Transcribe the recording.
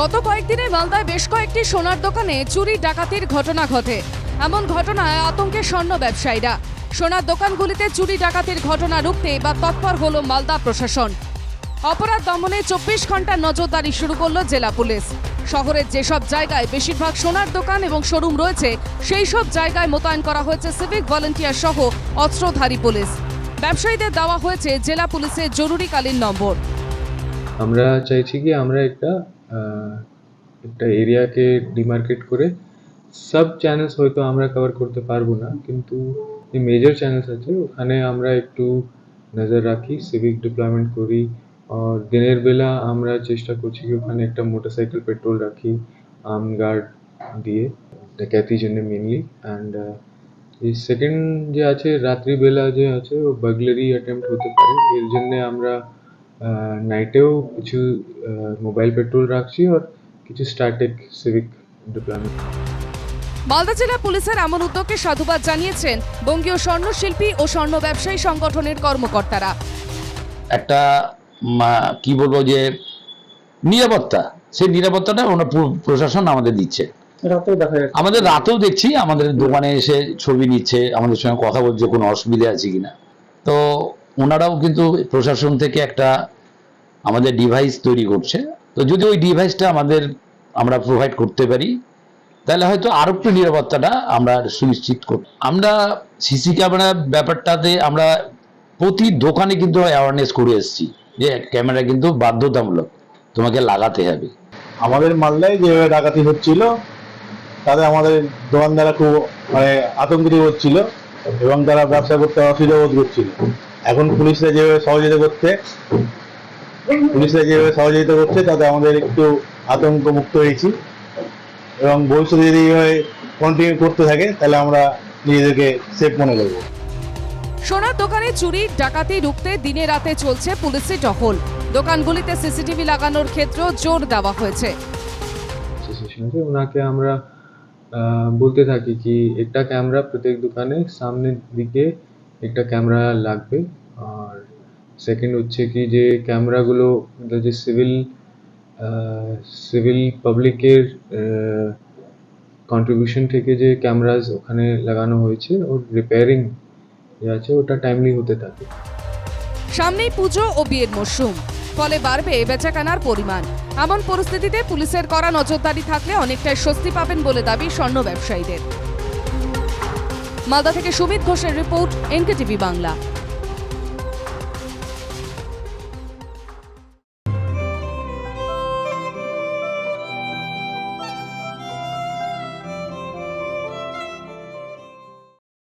গত কয়েকদিনে মালদায় বেশ কয়েকটি সোনার দোকানে চুরি ডাকাতির ঘটনা ঘটে। এমন ঘটনায় আতঙ্কে স্বর্ণ ব্যবসায়ীরা। সোনার দোকানগুলিতে চুরি ডাকাতির ঘটনা রুখতে বা তৎপর হল মালদা প্রশাসন। অপরাধ দমনে চব্বিশ ঘণ্টা নজরদারি শুরু করল জেলা পুলিশ। শহরের যেসব জায়গায় বেশিরভাগ সোনার দোকান এবং শোরুম রয়েছে, সেই সব জায়গায় মোতায়েন করা হয়েছে সিভিক ভলেন্টিয়ার সহ অস্ত্রধারী পুলিশ। ব্যবসায়ীদের দেওয়া হয়েছে জেলা পুলিশের জরুরিকালীন নম্বর। আমরা চাইছি কি আমরা একটা একটা এরিয়াকে ডিমার্কেট করে সব চ্যানেলস হয়তো আমরা কভার করতে পারব না, কিন্তু যে মেজর চ্যানেলস আছে, ওখানে আমরা একটু নজর রাখি সিভিক ডিপ্লয়মেন্ট করি, আর দিনের বেলা আমরা চেষ্টা করছি কি ওখানে একটা মোটরসাইকেল পেট্রোল রাখি আর্ম গার্ড দিয়ে ডাকাতির জন্য মেনলি অ্যান্ড এই সেকেন্ড যে আছে, রাত্রিবেলা যে আছে, ও বাগলারি অ্যাটেম্প্ট হতে পারে, এর জন্য আমরা নাইটেও কিছু মোবাইল পেট্রোল রাখছি আর কিছু স্ট্যাটিক সিভিক ডিপ্লয়মেন্ট মালদা জেলা পুলিশের এমন উদ্যোগকে সাধুবাদ জানিয়েছেন বঙ্গীয় স্বর্ণশিল্পী ও স্বর্ণ ব্যবসায়ী সংগঠনের কর্মকর্তারা। একটা কি বলব যে নিরাপত্তা সেই নিরাপত্তাটা ওনার প্রশাসন আমাদের দিচ্ছে। রাতেও আমাদের রাতেও দেখছি আমাদের দোকানে এসে ছবি নিচ্ছে আমাদের সঙ্গে কথা বলছে কোনো অসুবিধা আছে কিনা। তো ওনারাও কিন্তু প্রশাসন থেকে একটা আমাদের ডিভাইস তৈরি করছে। তো যদি ওই ডিভাইসটা আমাদের, আমরা প্রোভাইড করতে পারি, তাহলে হয়তো আরও একটু নিরাপত্তাটা আমরা সুনিশ্চিত করব। আমরা সিসি ক্যামেরা ব্যাপারটাতে আমরা প্রতি দোকানে কিন্তু অ্যাওয়ারনেস করে এসেছি যে ক্যামেরা কিন্তু বাধ্যতামূলক, তোমাকে লাগাতে হবে। আমাদের মালদায় যেভাবে ডাকাতি হচ্ছিল, তাতে আমাদের দোকানদাররা খুব মানে আতঙ্কিত হচ্ছিল এবং তারা ব্যবসা করতে অসুবিধা বোধ করছিল। এখন পুলিশরা যেভাবে সহযোগিতা করছে পুলিশরা যেভাবে সহযোগিতা করছে তাতে আমাদের একটু আতঙ্ক মুক্ত হয়েছি। এবং ভবিষ্যতে যদি এইভাবে কন্টিনিউ করতে থাকে তাহলে আমরা নিজেদেরকে সেফ মনে করব। সোনার দোকানে চুরি ডাকাতি রুখতে দিনে রাতে চলছে পুলিশি টহল। দোকানগুলিতে সিসিটিভি লাগানোর ক্ষেত্রেও জোর দেওয়া হয়েছে। ওনাকে আমরা বলতে থাকি কি একটা ক্যামেরা প্রত্যেক দোকানে সামনের দিকে একটা ক্যামেরা লাগবে। সেকেন্ড হচ্ছে কি যে ক্যামেরাগুলো যে সিভিল সিভিল পাবলিকের কন্ট্রিবিউশন থেকে যে ক্যামেরাস ওখানে লাগানো হয়েছে, ওর রিপেয়ারিং যে আছে, ওটা টাইমলি হতে থাকে। সামনেই পুজো ও বিয়ের মরশুম। ফলে বাড়বে বেচাকেনার পরিমাণ। এমন পরিস্থিতিতে পুলিশের করা নজরদারি থাকলে অনেকটাই স্বস্তি পাবেন বলে দাবি স্বর্ণ ব্যবসায়ীদের। মালদা থেকে সুমিত ঘোষের রিপোর্ট, এনকেটিভি বাংলা।